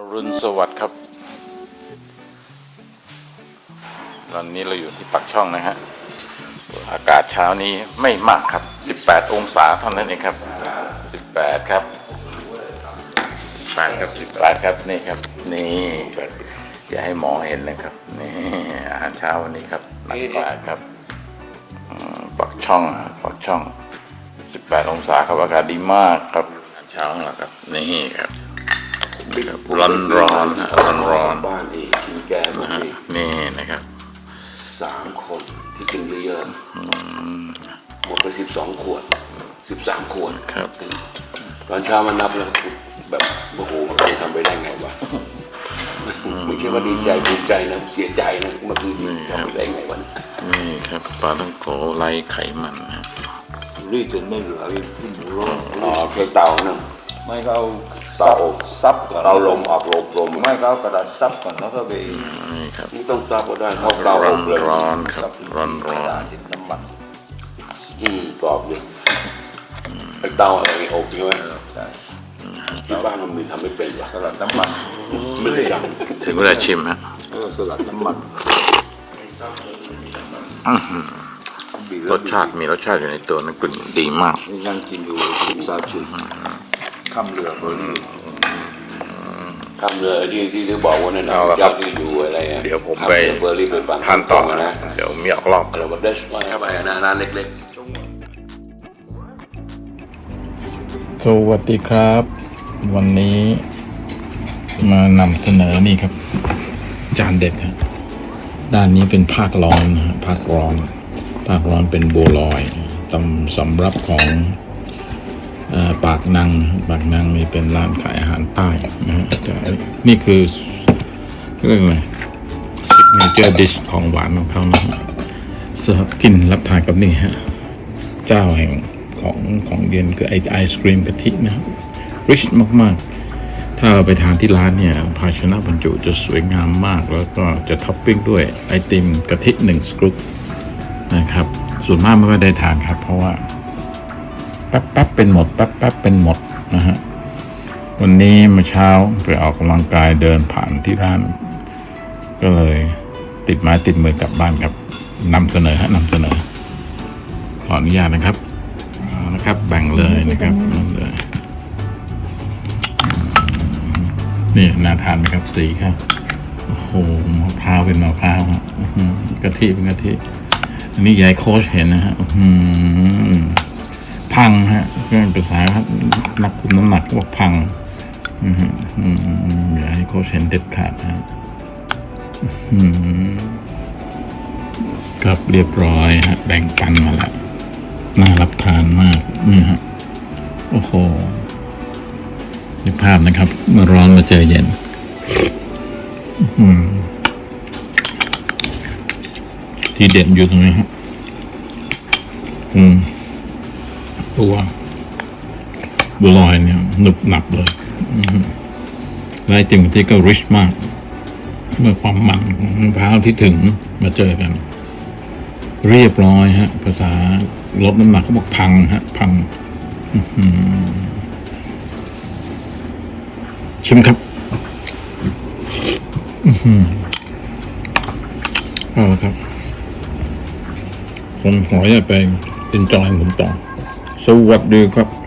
อรุณสวัสดิ์ครับตอนนี้เราอยู่ที่ปักช่องนะฮะ อากาศเช้านี้ไม่มากครับ 18 องศาเท่านั้นเองครับ 18 ครับ8ครับ18ครับ นี่ครับ นี่ อย่าให้หมอเห็นนะครับ นี่อาหารเช้าวันนี้ครับหนักกว่าครับอืมปักช่อง ปักช่อง 18 องศาครับ อากาศดีมากครับอาหารเช้าของเราครับ นี่ครับ ร้อนร้อนๆร้อนร้อนบ้านเองกินแกงๆนะฮะนี่นะครับสามคนที่กินเยอะๆหมดไปสิบสองขวดสิบสามขวดครับตอนเช้ามานับแล้วแบบโอ้โหมันเคยทำไปได้ไงวะไม่ใช่ว่าดีใจภูมิใจนะเสียใจนะเมื่อคืนนี้ทำไปได้ไงวะนี่ครับปลาต้องโกไร้ไขมันนะรีดจนไม่เหลือไอ้ที่หมูร้อนอ๋อเคยเตานะ ไม่ก็เอาเตาอบซับก่อนเตาลมออกลมลมไม่ก็เอากระดาษซับก่อนแล้วก็ไปนี่ครับไม่ต้องซับก็ได้เข้าเตาร้ออนบเลยร้อนๆครับร้อนร้อกระนดาษติดน้ำมันอืมกรอบเลยไอ้เตาอะไรอบใช่ไหมใช่ที่บ้านมันมีทำไม่เป็นวะสลัดน้ำมันไม่ได้ยังถึงเวลาชิมฮะเออสลัดน้ำมันบีบรแล้วสชาติมีรสชาติอยู่ในตัวนะกลิ่นดีมากนี่นั่งกินอยู่ที่ซาจุ นข้ามเรือเบอร์รี่ทำเลยที่ที่ที่บอกว่านั่นนะเอาละครัเจ้าบที่อยู่อะไรอะเดี๋ยวผมทำไปเฟอร์รี่ไปฟังทานต่อนะนะ เดี๋ยวมีออกรอบ อะไรว่าเดสมาเข้าไปนะร้านเล็กสวัสดีครับ วันนี้มานำเสนอนี่ครับ จานเด็ดฮะด้านนี้เป็นภาคร้อนนะฮะภาคร้อน ภาคร้อนเป็นบัวลอยตำสำรับของเออ ปากนังปากนังนี่เป็นร้านขายอาหารใต้นะฮะนี่คือเรื่องอะไรซิกเนเจอร์ดิชของหวานของเขานะฮะสำหรับกินรับทานกับนี่ฮะ เจ้าแห่งของของเย็นคือไอไอศครีมกะทินะครับริชมาก ๆ ถ้าเราไปทานที่ร้านเนี่ย ภาชนะบรรจุจะสวยงามมาก แล้วก็จะท็อปปิ้งด้วยไอติมกะทิหนึ่งสกรูปนะครับ ส่วนมากไม่ได้ทานครับ เพราะว่า แป๊บๆเป็นหมดแป๊บๆเป็นหมดนะฮะวันนี้มื่อเช้าไปออกกำลังกายเดินผ่านที่ร้าน ก็เลยติดไม้ติดมือกลับบ้านครับนำเสนอฮะนำเสนอขออนุญาตนะครับนะครับ แบ่งเลยนะครับนั่นเลยนี่น่าทานไหมครับสีครับโอ้โหมะพร้าวเป็นมะพร้าวกะทิเป็นกะทิอันนี้ยายโค้ชเห็นนะฮะอื้อหือ พังฮะเพื่อนภาษานักคุมน้ำหนักก็บอกพังอย่าให้โคชเห็นเด็ดขาดฮะอื้อหือครับเรียบร้อยฮะแบ่งปันมาแล้วน่ารับทานมากนี่ฮะโอ้โหนี่ภาพนะครับเมื่อร้อนมาเจอเย็น ที่เด่นอยู่ตรงนี้ฮะอืม ตัวบัวลอยเนี่ยหนึบหนับเลยอืมลายติมที่ก็ริชมาก เมื่อความมันของมะพร้าวที่ถึงมาเจอกัน เรียบร้อยฮะ ภาษาลดน้ำหนักเขาบอกพังฮะ พังชิมครับอือหือเอาละครับ ผมขอยไปเป็นจอยผมต่อ สวัสดีครับ